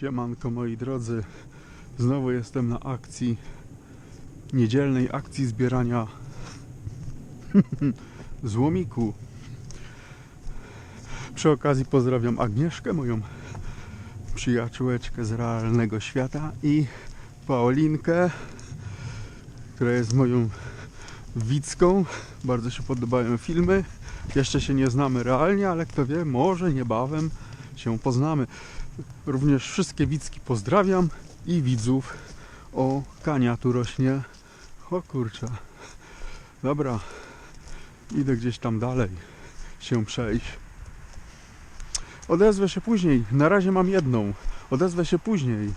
Siemanko moi drodzy, znowu jestem na akcji, niedzielnej akcji zbierania złomiku. Przy okazji pozdrawiam Agnieszkę, moją przyjaciółeczkę z realnego świata i Paulinkę, która jest moją widzką. Bardzo się podobają filmy. Jeszcze się nie znamy realnie, ale kto wie, może niebawem się poznamy. Również wszystkie widzki pozdrawiam i widzów. O, kania tu rośnie. O kurczę. Dobra, idę gdzieś tam dalej się przejść. Odezwę się później. Na razie mam jedną. Odezwę się później.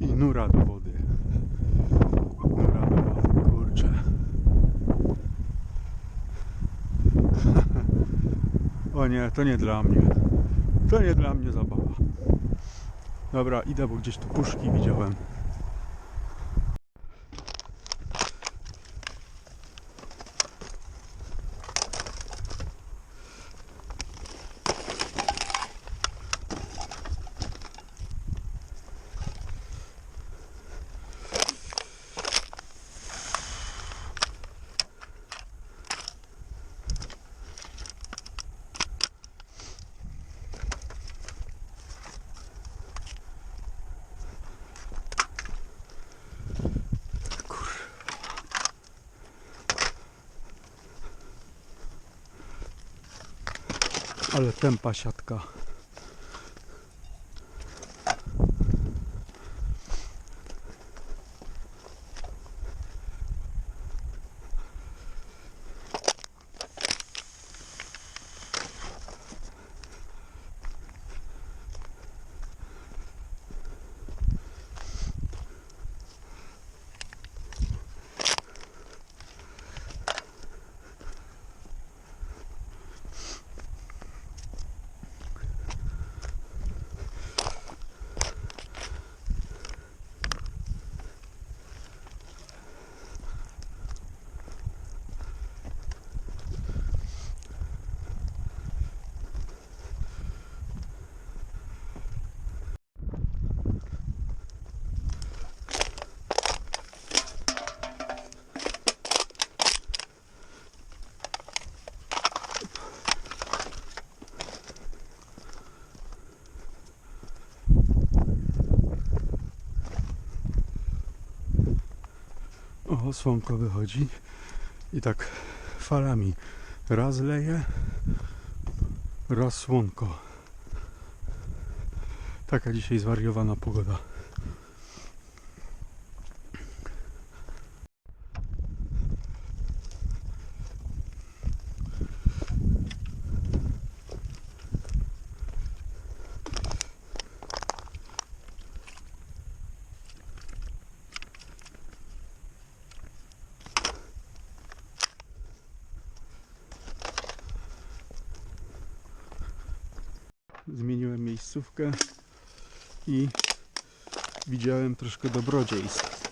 I nura do wody. Nura do wody, kurczę. O nie, to nie dla mnie. To nie dla mnie zabawa. Dobra, idę, bo gdzieś tu puszki widziałem. Ale tempa siatka. O, słonko wychodzi i tak falami raz leje, raz słonko. Taka dzisiaj zwariowana pogoda. Zmieniłem miejscówkę i widziałem troszkę dobrodziejstw.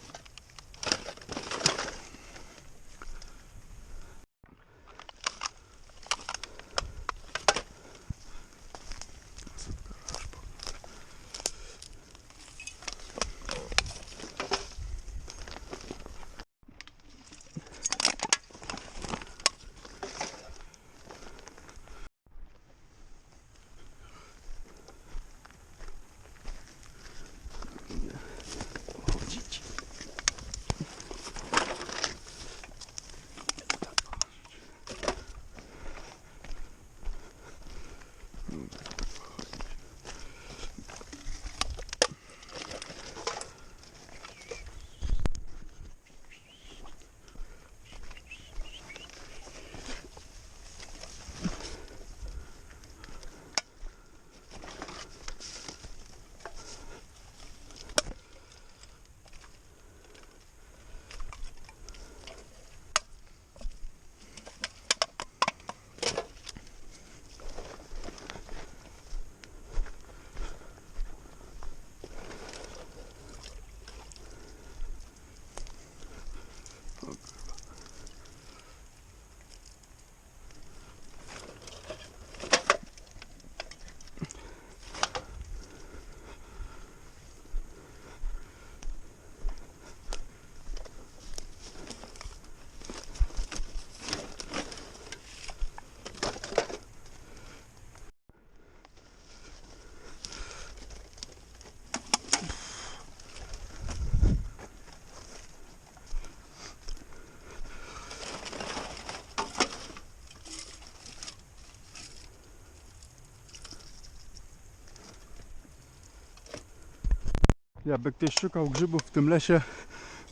Jakby ktoś szukał grzybów w tym lesie,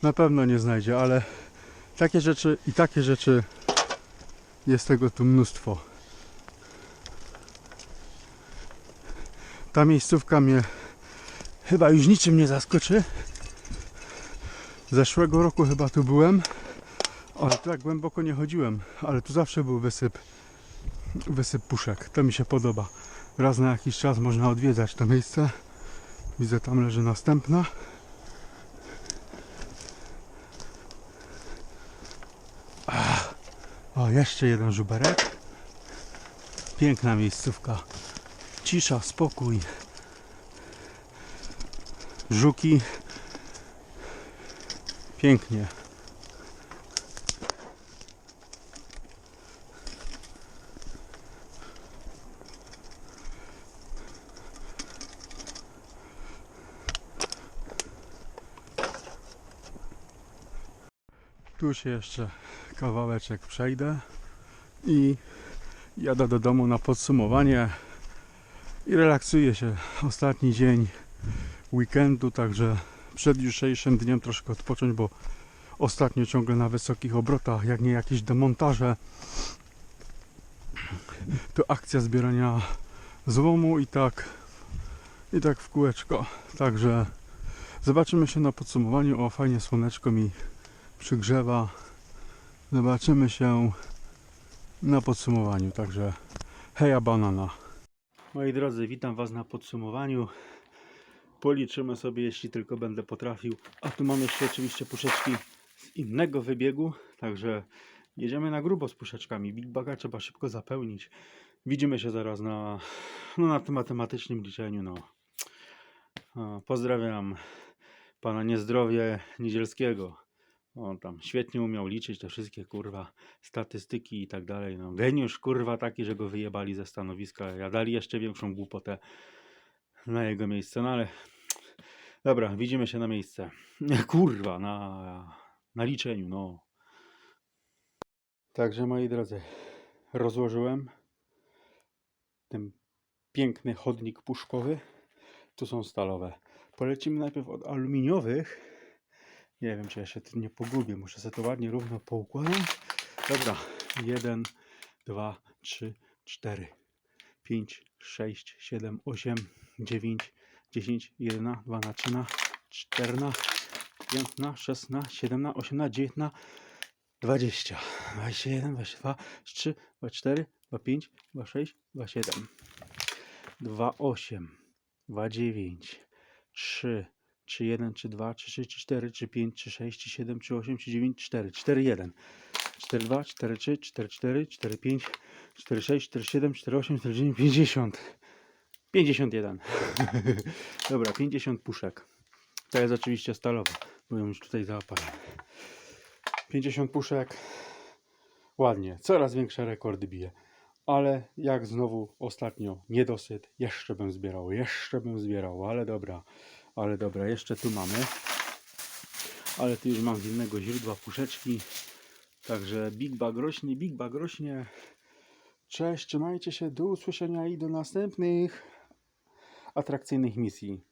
na pewno nie znajdzie, ale takie rzeczy i takie rzeczy jest tego tu mnóstwo. Ta miejscówka mnie chyba już niczym nie zaskoczy. Zeszłego roku chyba tu byłem, ale tak głęboko nie chodziłem, ale tu zawsze był wysyp, wysyp puszek. To mi się podoba. Raz na jakiś czas można odwiedzać to miejsce. Widzę, tam leży następna. O, jeszcze jeden żuberek. Piękna miejscówka. Cisza, spokój. Żuki. Pięknie. Tu się jeszcze kawałeczek przejdę i jadę do domu na podsumowanie i relaksuję się. Ostatni dzień weekendu, także przed jutrzejszym dniem troszkę odpocząć, bo ostatnio ciągle na wysokich obrotach, jak nie jakieś demontaże, to akcja zbierania złomu i tak i tak w kółeczko. Także zobaczymy się na podsumowaniu. O, fajnie słoneczko mi przygrzewa. Zobaczymy się na podsumowaniu. Także heja banana. Moi drodzy, witam Was na podsumowaniu. Policzymy sobie, jeśli tylko będę potrafił. A tu mam jeszcze oczywiście puszeczki z innego wybiegu. Także jedziemy na grubo z puszeczkami. Big Baga trzeba szybko zapełnić. Widzimy się zaraz na, no, na tym matematycznym liczeniu. No. Pozdrawiam pana Niezdrowie Niedzielskiego. On tam świetnie umiał liczyć te wszystkie kurwa statystyki i tak dalej. No, geniusz kurwa taki, że go wyjebali ze stanowiska. Ja dali jeszcze większą głupotę na jego miejsce. No ale dobra, widzimy się na miejsce. Kurwa, na, na liczeniu, no. Także moi drodzy, rozłożyłem ten piękny chodnik puszkowy. Tu są stalowe. Polecimy najpierw od aluminiowych. Nie wiem, czy ja się tu nie pogubię. Muszę sobie to ładnie równo poukładać. Dobra, 1, 2, 3, 4, 5, 6, 7, 8, 9, 10, 11, 12, 13, 14, 15, 16, 17, 18, 19, 20, 21, 22, 23, 24, 25, 26, 27, 28, 29, 3, czy 1, czy 2, czy 3, czy 4, czy 5, czy 6, czy 7, czy 8, czy 9, 4, 4, 1, 4, 2, 4, 3, 4, 4, 4, 5, 4, 6, 4, 7, 4, 8, 4, 9, 50. 51. Dobra, 50 puszek. To jest oczywiście stalowa, bo ją już tutaj załapałem. 50 puszek. Ładnie, coraz większe rekordy bije. Ale jak znowu ostatnio niedosyt, jeszcze bym zbierał, jeszcze bym zbierał, ale dobra. Ale dobra, jeszcze tu mamy. Ale tu już mam z innego źródła puszeczki. Także Big Bag rośnie, Big Bag rośnie. Cześć, trzymajcie się, do usłyszenia i do następnych atrakcyjnych misji.